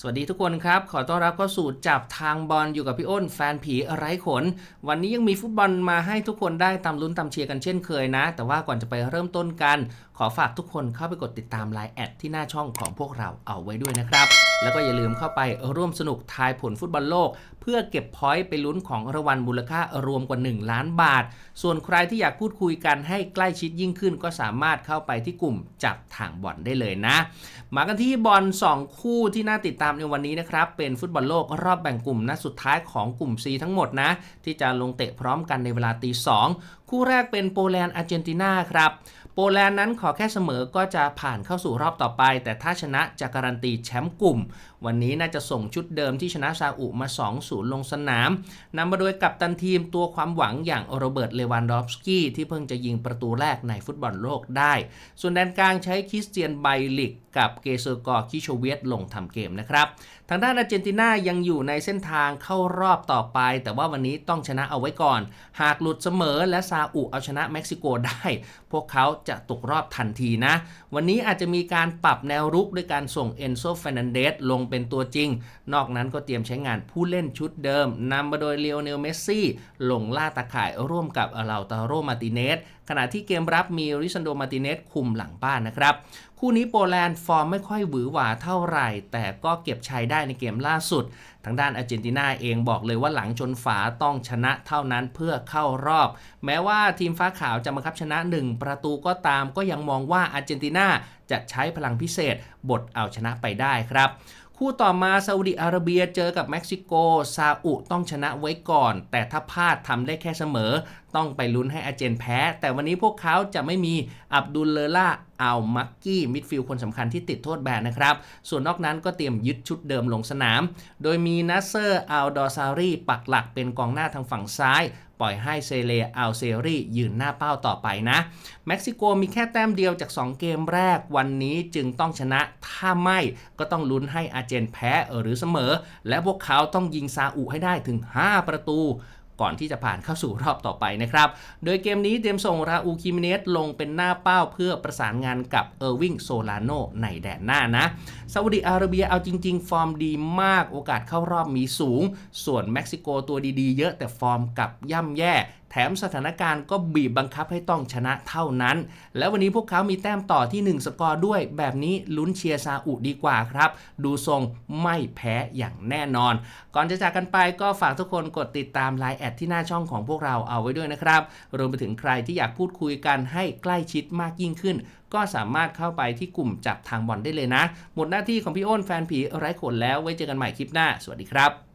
สวัสดีทุกคนครับ ขอต้อนรับเข้าสู่จับทางบอลอยู่กับพี่อ้น แฟนผีไร้ขน วันนี้ยังมีฟุตบอลมาให้ทุกคนได้ตามลุ้นตามเชียร์กันเช่นเคยนะ แต่ว่าก่อนจะไปเริ่มต้นกัน ขอฝากทุกคนเข้าไปกดติดตามไลน์แอดที่หน้าช่องของพวกเราเอาไว้ด้วยนะครับ แล้วก็อย่าลืมเข้าไปร่วมสนุกทายผลฟุตบอลโลก พื่อเก็บพอยต์ไปลุ้นของรางวัลมูลค่ารวมกว่า 1 ล้านบาท ส่วนใครที่อยากพูดคุยกันให้ใกล้ชิดยิ่งขึ้น ก็สามารถเข้าไปที่กลุ่มจับทางบอลได้เลยนะ มากันที่บอล2 คู่ที่น่าติดตามในวันนี้นะครับ เป็นฟุตบอลโลกรอบแบ่งกลุ่มนัดสุดท้ายของกลุ่ม C ทั้งหมดนะ ที่จะลงเตะพร้อมกันในเวลาตีสองคู่แรกเป็นโปแลนด์อาร์เจนตินาครับ โปแลนด์นั้นขอแค่เสมอก็จะผ่านเข้าสู่รอบต่อไป แต่ถ้าชนะจะการันตีแชมป์กลุ่ม วันนี้น่าจะส่งชุดเดิมที่ชนะซาอุมา 2-0 ลงสนามนำมาโดยกัปตันทีมตัวความหวังอย่างโรเบิร์ตเลวันดอฟสกี้ที่เพิ่งจะยิงประตูแรกในฟุตบอลโลกได้ ส่วนแดนกลางใช้คริสเตียนไบลิกกับเกเซอร์กอคิโชเวียตลงทำเกมนะครับทางด้านอาร์เจนตินายังอยู่ในเส้นทางเข้ารอบต่อไป แต่ว่าวันนี้ต้องชนะเอาไว้ก่อน หากหลุดเสมอและซาอุเอาชนะเม็กซิโกได้ พวกเขาจะตกรอบทันทีนะ วันนี้อาจจะมีการปรับแนวรุกด้วยการส่งเอนโซเฟนันเดสลงเป็นตัวจริง นอกนั้นก็เตรียมใช้งานผู้เล่นชุดเดิมนำมาโดยเลโอเนลเมสซี่ลงล่าตาข่ายร่วมกับเลาตาโรมาติเนส ขณะที่เกมรับมีริซันโดมาติเนสคุมหลังบ้านนะครับ คู่นี้โปแลนด์ฟอร์มไม่ค่อยหวือหวาเท่าไหร่ แต่ก็เก็บชัยได้ในเกมล่าสุด ทางด้านอาร์เจนตินาเองบอกเลยว่าหลังชนฝาต้องชนะเท่านั้นเพื่อเข้ารอบ แม้ว่าทีมฟ้าขาวจะมาคับชนะ 1 ประตูก็ตามก็ยังมองว่าอาร์เจนตินาจะใช้พลังพิเศษบทเอาชนะไปได้ครับคู่ต่อมาซาอุดิอาระเบียเจอกับเม็กซิโกซาอุต้องชนะไว้ก่อน แต่ถ้าพลาดทำได้แค่เสมอ ต้องไปลุ้นให้อาเจนแพ้ แต่วันนี้พวกเขาจะไม่มีอับดุลเลอล่าอัลมักกี้มิดฟิลด์คนสำคัญที่ติดโทษแบนนะครับ ส่วนนอกนั้นก็เตรียมยึดชุดเดิมลงสนาม โดยมีนัสเซอร์อัลดอซารีปักหลักเป็นกองหน้าทางฝั่งซ้ายปล่อยให้เซเลอัลเซรียืนหน้าเป้าต่อไปนะ เม็กซิโกมีแค่แต้มเดียวจาก 2 เกมแรกวันนี้จึงต้องชนะ ถ้าไม่ก็ต้องลุ้นให้อาเจนแพ้หรือเสมอ และพวกเขาต้องยิงซาอุให้ได้ถึง 5 ประตู ก่อนที่จะผ่านเข้าสู่รอบต่อไปนะครับ โดยเกมนี้เตรียมส่งราอูคิมเนสลงเป็นหน้าเป้าเพื่อประสานงานกับเออร์วิงโซลาโนในแดนหน้านะซาอุดิอาระเบียเอาจริง ๆ ฟอร์มดีมากโอกาสเข้ารอบมีสูง ส่วนเม็กซิโกตัวดีๆ เยอะแต่ฟอร์มกับย่ำแย่แถมสถานการณ์ก็บีบบังคับให้ต้องชนะเท่านั้น แล้ววันนี้พวกเขามีแต้มต่อที่ 1 สกอร์ด้วย แบบนี้ลุ้นเชียร์ซาอุดีกว่าครับ ดูทรงไม่แพ้อย่างแน่นอน ก่อนจะจากกันไปก็ฝากทุกคนกดติดตามไลน์แอดที่หน้าช่องของพวกเราเอาไว้ด้วยนะครับ รวมไปถึงใครที่อยากพูดคุยกันให้ใกล้ชิดมากยิ่งขึ้น ก็สามารถเข้าไปที่กลุ่มจับทางบอลได้เลยนะ หมดหน้าที่ของพี่อ้นแฟนผีไร้ขนแล้วไว้เจอกันใหม่คลิปหน้า สวัสดีครับ